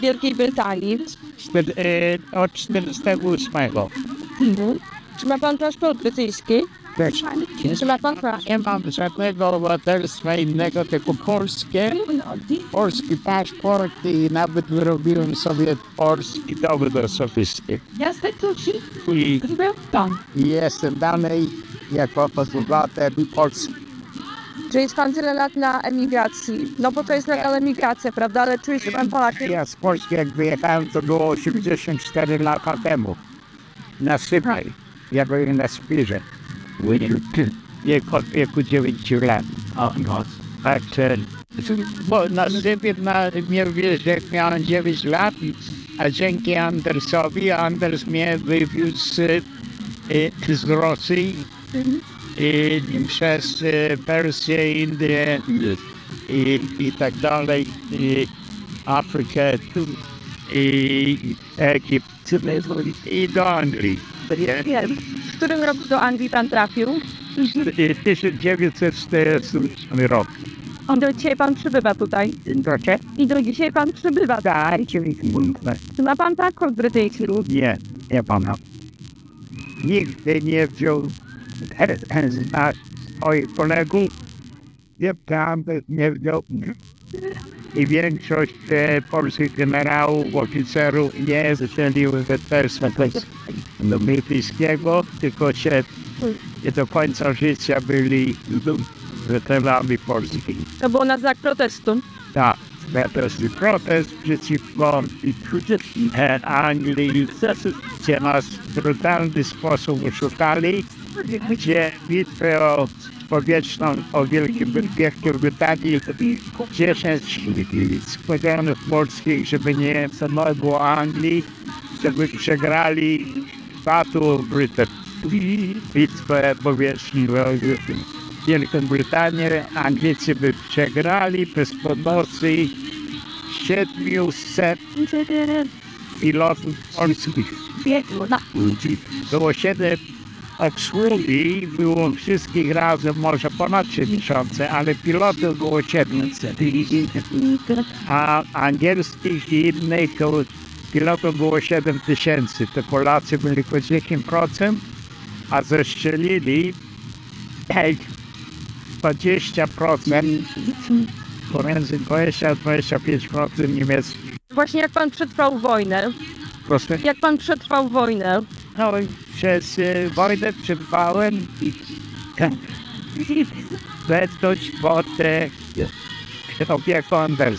Wielkiej Brytanii. Czter- e, Od 48. Czy ma pan paszport brytyjski? Też. Czy ma pan prawo? Nie mam żadnego obywatelstwa innego, tylko polskie. Polski paszport i nawet wyrobiłem sobie polski dowód osobisty. Się I jestem dalej jako obywatel Polski. Czy jest pan tyle lat na emigracji? No bo to jest legalna emigracja, prawda? Ale czuje się pan Polakiem? Ja z Polski jak wyjechałem, to było 84 lata temu. Na Sybej. Ja byłem na Spirze. Wieku, wieku 9 lat. Także, bo na Sybie na, jak miałem 9 lat, a dzięki Andersowi, Anders mnie wywiózł e, z Rosji i przez e, Persję, Indię i, i tak dalej, i Afrykę i Egipt i do Anglii. Wiem. W którym roku do Anglii pan trafił? I 1948 rok. On do dzisiaj pan przybywa tutaj. Proszę? I do dzisiaj pan przybywa. Tak, Czy ma pan paszport brytyjski? nie, nie pana. Nigdy nie wziął z nas moich kolegów, nie tam nie wziął. I większość e, polskich generałów, oficerów nie strzeliły weterstwa brytyjskiego, tylko się nie do końca życia byli weteranami polskimi. To było na znak protestu. Tak, to jest protest przeciwko e, Anglii, gdzie nas w brutalny sposób oszukali, gdzie bitwę o powietrzną o Wielkiej Bry- Wielkiej Brytanii 10 składzonych polskich, żeby nie samego Anglii, żeby przegrali of Britain, bitwę powietrzną o Wielką Brytanię. Anglicy by przegrali bez pomocy 700 pilotów polskich. Było 7 obsługi, było wszystkich razem może ponad 3 tysiące, ale pilotów było 700. A angielskich i innych pilotów było 7 tysięcy. To Polacy byli tylko 10%, a zestrzelili ej, 20%, pomiędzy 20 a 25% niemieckich. Właśnie jak pan przetrwał wojnę? Proszę. Jak pan przetrwał wojnę? No przez e, wojnę przetrwałem i pod e, opieką Anders.